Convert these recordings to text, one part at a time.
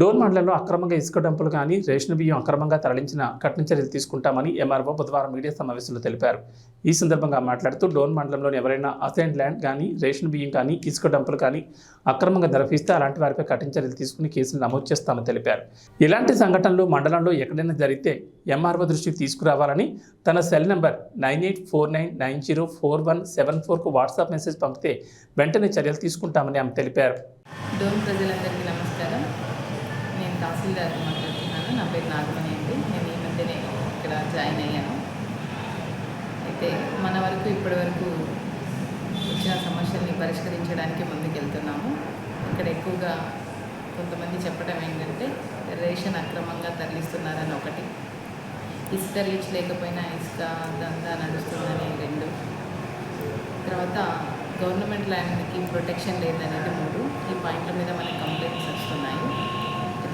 డోన్ మండలంలో అక్రమంగా ఇసుక డంపులు కానీ రేషన్ బియ్యం అక్రమంగా తరలించిన కఠిన చర్యలు తీసుకుంటామని ఎంఆర్ఓ బుధవారం మీడియా సమావేశంలో తెలిపారు. ఈ సందర్భంగా మాట్లాడుతూ డోన్ మండలంలోని ఎవరైనా అసైన్ ల్యాండ్ కానీ రేషన్ బియ్యం కానీ ఇసుక డంపులు కానీ అక్రమంగా ధరపిస్తే అలాంటి వారిపై కఠిన చర్యలు తీసుకుని కేసులు నమోదు చేస్తామని తెలిపారు. ఇలాంటి సంఘటనలు మండలంలో ఎక్కడైనా జరిగితే ఎంఆర్ఓ దృష్టికి తీసుకురావాలని తన cell number nine eight four nine nine zero four one seven ఫోర్కు వాట్సాప్ మెసేజ్ పంపితే వెంటనే చర్యలు తీసుకుంటామని ఆమె తెలిపారు. డోన్ ప్రజలందరికీ తహసీల్దార్ మాట్లాడుతున్నాను నా పేరు నాగమణి అండి. నేను ఈ మధ్యనే ఇక్కడ జాయిన్ అయ్యాను. అయితే మన వరకు ఇప్పటి వరకు వచ్చిన సమస్యల్ని పరిష్కరించడానికి ముందుకెళ్తున్నాము. ఇక్కడ ఎక్కువగా కొంతమంది చెప్పడం ఏంటంటే రేషన్ అక్రమంగా తరలిస్తున్నారని ఒకటి. ఇసుక రీచ్ లేకపోయినా ఇసుక దందా నడుస్తుందని రెండు. తర్వాత గవర్నమెంట్ ల్యాండ్కి ప్రొటెక్షన్ లేదనేది మూడు. ఈ పాయింట్ల మీద మనకి కంప్లైంట్స్ వస్తున్నాయి.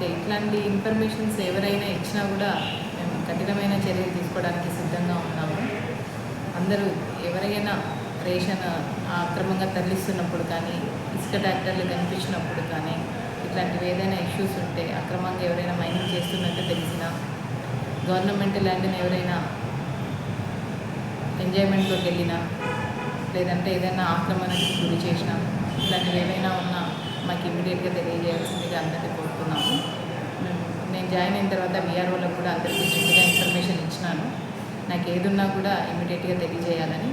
అయితే ఇట్లాంటి ఇన్ఫర్మేషన్స్ ఎవరైనా ఇచ్చినా కూడా మేము కఠినమైన చర్యలు తీసుకోవడానికి సిద్ధంగా ఉన్నాము. అందరూ ఎవరైనా రేషన్ అక్రమంగా తరలిస్తున్నప్పుడు కానీ ఇసుక ట్రాక్టర్లు కనిపించినప్పుడు కానీ ఇట్లాంటివి ఏదైనా ఇష్యూస్ ఉంటే అక్రమంగా ఎవరైనా మైనింగ్ చేస్తున్నట్టు తెలిసినా గవర్నమెంట్ ల్యాండ్ని ఎవరైనా ఎంజాయ్మెంట్లోకి వెళ్ళినా లేదంటే ఏదైనా ఆక్రమణకి గురి చేసినా ఇట్లాంటివి ఏమైనా ఉన్నా మాకు ఇమీడియట్గా తెలియజేయాల్సిందిగా అందరికీ జాయిన్ అయిన తర్వాత విఆర్ఓలకు కూడా అందరికీ స్ట్రిక్ట్గా ఇన్ఫర్మేషన్ ఇచ్చినాను. నాకు ఏదున్నా కూడా ఇమీడియట్గా తెలియజేయాలని.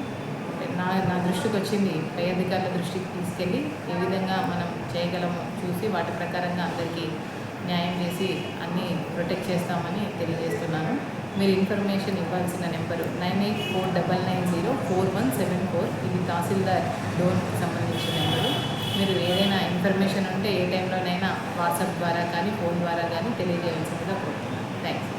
నా నా దృష్టికి వచ్చింది పై అధికారుల దృష్టికి తీసుకెళ్ళి ఏ విధంగా మనం చేయగలమో చూసి వాటి ప్రకారంగా అందరికీ న్యాయం చేసి అన్నీ ప్రొటెక్ట్ చేస్తామని తెలియజేస్తున్నాను. మీరు ఇన్ఫర్మేషన్ ఇవ్వాల్సిన number nine eight four double nine zero four one seven four. ఇది తహసీల్దార్ డోన్కి సంబంధించిన నెంబరు. ఇన్ఫర్మేషన్ ఉంటే ఏ టైంలోనైనా వాట్సాప్ ద్వారా కానీ ఫోన్ ద్వారా కానీ తెలియజేయాల్సిందిగా కోరుతున్నాను. థ్యాంక్స్